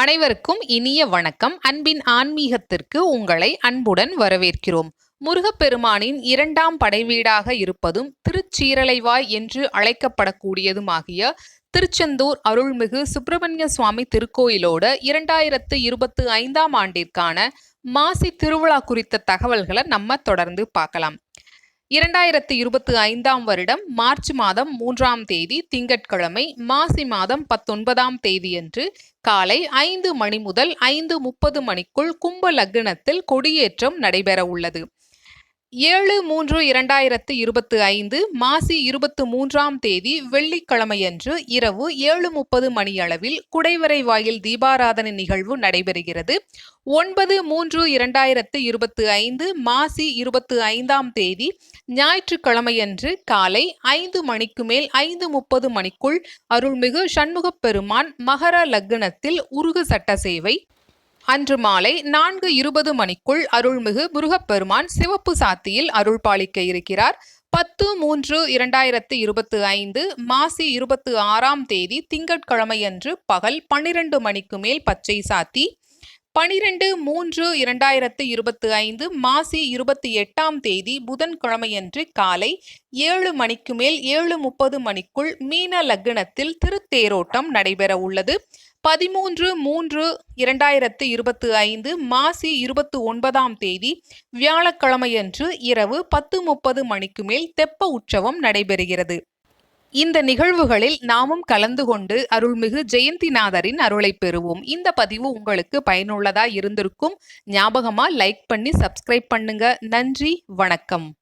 அனைவருக்கும் இனிய வணக்கம். அன்பின் ஆன்மீகத்திற்கு உங்களை அன்புடன் வரவேற்கிறோம். முருகப்பெருமானின் இரண்டாம் படைவீடாக இருப்பதும் திருச்சீரலைவாய் என்று அழைக்கப்படக்கூடியதுமாகிய திருச்செந்தூர் அருள்மிகு சுப்பிரமணிய சுவாமி திருக்கோயிலோட இரண்டாயிரத்து இருபத்து ஐந்தாம் ஆண்டிற்கான மாசி திருவிழா குறித்த தகவல்களை நம்ம தொடர்ந்து பார்க்கலாம். இரண்டாயிரத்தி இருபத்தி ஐந்தாம் வருடம் மார்ச் மாதம் மூன்றாம் தேதி திங்கட்கிழமை மாசி மாதம் பத்தொன்பதாம் தேதியன்று காலை ஐந்து மணி முதல் ஐந்து முப்பது மணிக்குள் கும்ப லக்னத்தில் கொடியேற்றம் நடைபெற உள்ளது ஏழு மூன்று இரண்டாயிரத்து இருபத்தி ஐந்து மாசி இருபத்து மூன்றாம் தேதி வெள்ளிக்கிழமையன்று இரவு ஏழு முப்பது மணியளவில் குடைவரை வாயில் தீபாராதனை நிகழ்வு நடைபெறுகிறது. ஒன்பது மூன்று இரண்டாயிரத்து இருபத்து ஐந்து மாசி இருபத்து ஐந்தாம் தேதி ஞாயிற்றுக்கிழமையன்று காலை ஐந்து மணிக்கு மேல் ஐந்து முப்பது மணிக்குள் அருள்மிகு சண்முகப் பெருமான் மகர லக்னத்தில் உருகு சட்ட சேவை அன்று மாலை நான்கு இருபது மணிக்குள் அருள்மிகு முருகப்பெருமான் சிவப்பு சாத்தியில் அருள் பாலிக்க இருக்கிறார். பத்து மூன்று இரண்டாயிரத்து இருபத்தி ஐந்து மாசி இருபத்தி ஆறாம் தேதி திங்கட்கிழமையன்று பகல் பன்னிரண்டு மணிக்கு மேல் பச்சை சாத்தி. பனிரெண்டு மூன்று இரண்டாயிரத்து இருபத்தி ஐந்து மாசி இருபத்தி எட்டாம் தேதி புதன்கிழமையன்று காலை ஏழு மணிக்கு மேல் ஏழு முப்பது மணிக்குள் மீன லக்னத்தில் திருத்தேரோட்டம் நடைபெற உள்ளது. பதிமூன்று மூன்று இரண்டாயிரத்து இருபத்தி ஐந்து மாசி இருபத்தி ஒன்பதாம் தேதி வியாழக்கிழமையன்று இரவு பத்து முப்பது மணிக்கு மேல் தெப்ப உற்சவம் நடைபெறுகிறது. இந்த நிகழ்வுகளில் நாமும் கலந்து கொண்டு அருள்மிகு ஜெயந்திநாதரின் அருளை பெறுவோம். இந்த பதிவு உங்களுக்கு பயனுள்ளதா இருந்திருக்கும். ஞாபகமா லைக் பண்ணி சப்ஸ்கிரைப் பண்ணுங்க. நன்றி வணக்கம்.